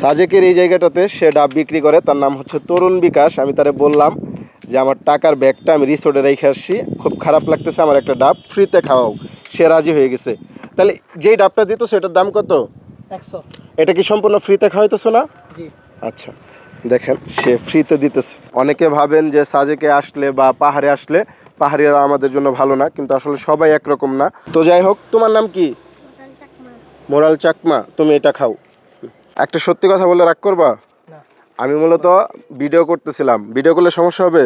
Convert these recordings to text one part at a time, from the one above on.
সাজেকের এই জায়গাটাতে সে ডাব বিক্রি করে তার নাম হচ্ছে তরুণ বিকাশ। আমি তারে বললাম যে আমার টাকার ব্যাগটা আমি রিসোর্টে রেখে আসছি। খুব খারাপ লাগতেছে আমার একটা ডাব ফ্রিতে খাওয়াও। সে রাজি হয়ে গেছে। তাহলে যেই ডাবটা দিত সেটার দাম কত? এটা কি সম্পূর্ণ ফ্রিতে খাওয়াইতেছো না? জি। আচ্ছা দেখেন সে ফ্রিতে দিতেছে। অনেকে ভাবেন যে সাজেকে আসলে বা পাহাড়ে আসলে পাহাড়িরা আমাদের জন্য ভালো না কিন্তু আসলে সবাই একরকম না। তো যাই হোক তোমার নাম কি? মোরাল চাকমা তুমি এটা খাও। একটা সত্যি কথা বলে রাগ করবা? আমি মূলত ভিডিও করতেছিলাম। ভিডিও করলে সমস্যা হবে?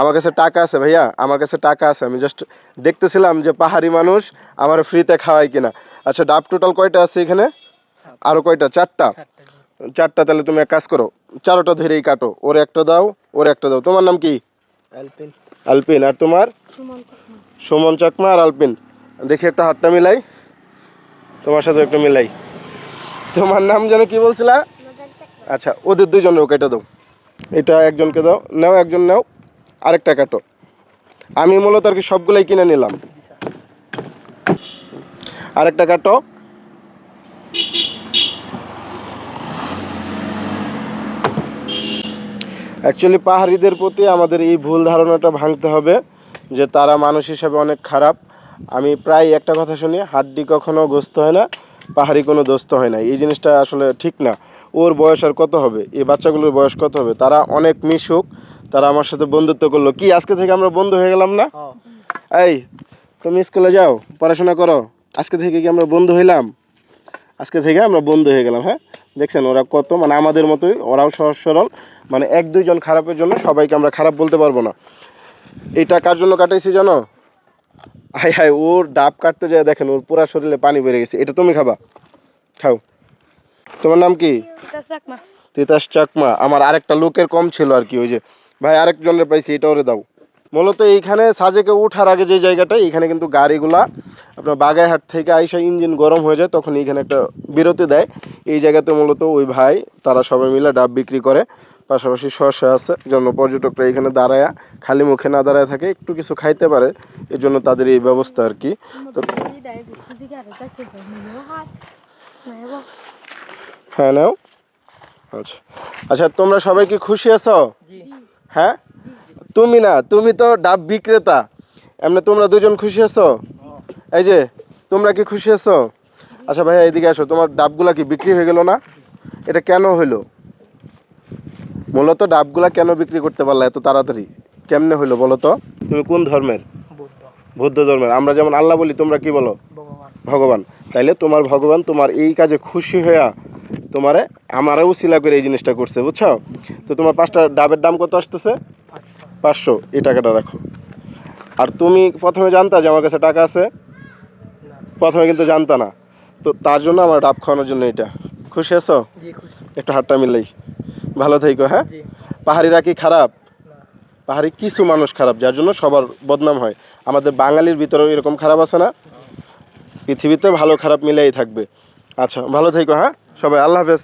আমার কাছে টাকা আছে ভাইয়া আমার কাছে টাকা আছে। আমি জাস্ট দেখতেছিলাম যে পাহাড়ি মানুষ আমার ফ্রিতে খাওয়ায় কিনা। আচ্ছা ডাব টোটাল কয়টা আছে এখানে? আরও কয়টা? চারটা? চারটা। তাহলে তুমি এক কাজ করো চারোটা ধরেই কাটো। ওর একটা দাও ওর একটা দাও। তোমার নাম কি? আলপিন আলপিন আর তোমার? সুমন চাকমা। আর আলপিন দেখি একটা হাতটা মিলাই। তোমার সাথে একটা মিলাই। তোমার নাম যেন কি বলছিলা? আচ্ছা ওদের দুইজনের কেটে দাও। এটা একজনকে দাও, নাও একজন নাও, আরেকটা কাটো। আমি মূলত আর কি সবগুলাই কিনে নিলাম। আরেকটা কাটো। অ্যাকচুয়ালি পাহাড়িদের প্রতি আমাদের এই ভুল ধারণাটা ভাঙতে হবে, যে তারা মানুষ হিসাবে অনেক খারাপ। আমি প্রায় একটা কথা শুনি হাড্ডি কখনো গ্রস্ত হয় না পাহাড়ি কোনো দোস্ত হয় না। এই জিনিসটা আসলে ঠিক না। ওর বয়স আর কত হবে? এই বাচ্চাগুলোর বয়স কত হবে? তারা অনেক মিশুক তারা আমার সাথে বন্ধুত্ব করল। কি আজকে থেকে আমরা বন্ধু হয়ে গেলাম না? এই তুমি স্কুলে যাও পড়াশোনা করো। আজকে থেকে কি আমরা বন্ধু হইলাম? আজকে থেকে আমরা বন্ধু হয়ে গেলাম হ্যাঁ? দেখছেন ওরা কত মানে আমাদের মতোই ওরাও সহজ সরল মানে এক দুইজন খারাপের জন্য সবাইকে আমরা খারাপ বলতে পারব না। এটা কার জন্য কাটাইছি জানো? হাই হাই ওর ডাব কাটতে যায় দেখেন ওর পুরা শরীরে পানি বেড়ে গেছে। এটা তুমি খাবা? খাও। তোমার নাম কি? তিতাস চাকমা। আমার আরেকটা লোকের কম ছিল আর কি ওই যে। ভাই আরেকজনের পাইছি এটা ওরে দাও। মূলত এইখানে সাজেকে ওঠার আগে যে জায়গাটা এইখানে কিন্তু গাড়িগুলা আপনার বাগাইহাট থেকে আইসা ইঞ্জিন গরম হয়ে যায় তখন এইখানে একটা বিরতি দেয়। এই জায়গাতে মূলত ওই ভাই তারা সবাই মিলে ডাব বিক্রি করে। পাশাপাশি শসা আছে জন্য পর্যটকরা এখানে দাঁড়ায় খালি মুখে না দাঁড়ায় থাকে একটু কিছু খাইতে পারে এই জন্য তাদের এই ব্যবস্থা আর কি। তো হ্যাঁ নাও। আচ্ছা। আচ্ছা তোমরা সবাই কি খুশি আছো? হ্যাঁ? তুমি না তুমি তো ডাব বিক্রেতা। এমনি তোমরা দুজন খুশি আছো? এই যে তোমরা কি খুশি আছো? আচ্ছা ভাইয়া এদিকে আসো। তোমার ডাবগুলা কি বিক্রি হয়ে গেল না? এটা কেন হইল? মূলত ডাবগুলা কেন বিক্রি করতে পারলা এত তাড়াতাড়ি? কেমনে হইল বলো তো? তুমি কোন ধর্মের? বৌদ্ধ। ধর্মের। আমরা যেমন আল্লাহ বলি তোমরা কি বলো? ভগবান। ভগবান। তাইলে তোমার ভগবান তোমার এই কাজে খুশি হইয়া তোমারে আমারও উসিলা করে এই জিনিসটা করছে বুঝছ? তো তোমার পাঁচটা ডাবের দাম কত আসতেছে? পাঁচশো। এই টাকাটা রাখো। আর তুমি প্রথমে জানতা যে আমার কাছে টাকা আছে? প্রথমে কিন্তু জানতা না। তো তার জন্য আমার ডাব খাওয়ানোর জন্য এটা। খুশি আছো? একটা খুশি। হাতটা মিললেই ভালো থাইকো হ্যাঁ? পাহাড়িরা কি খারাপ? পাহাড়ি কিছু মানুষ খারাপ যার জন্য সবার বদনাম হয়। আমাদের বাঙালির ভিতরেও এরকম খারাপ আছে না? পৃথিবীতে ভালো খারাপ মিলেই থাকবে। আচ্ছা ভালো থাইকো হ্যাঁ? সবাই আল্লাহ হাফেজ।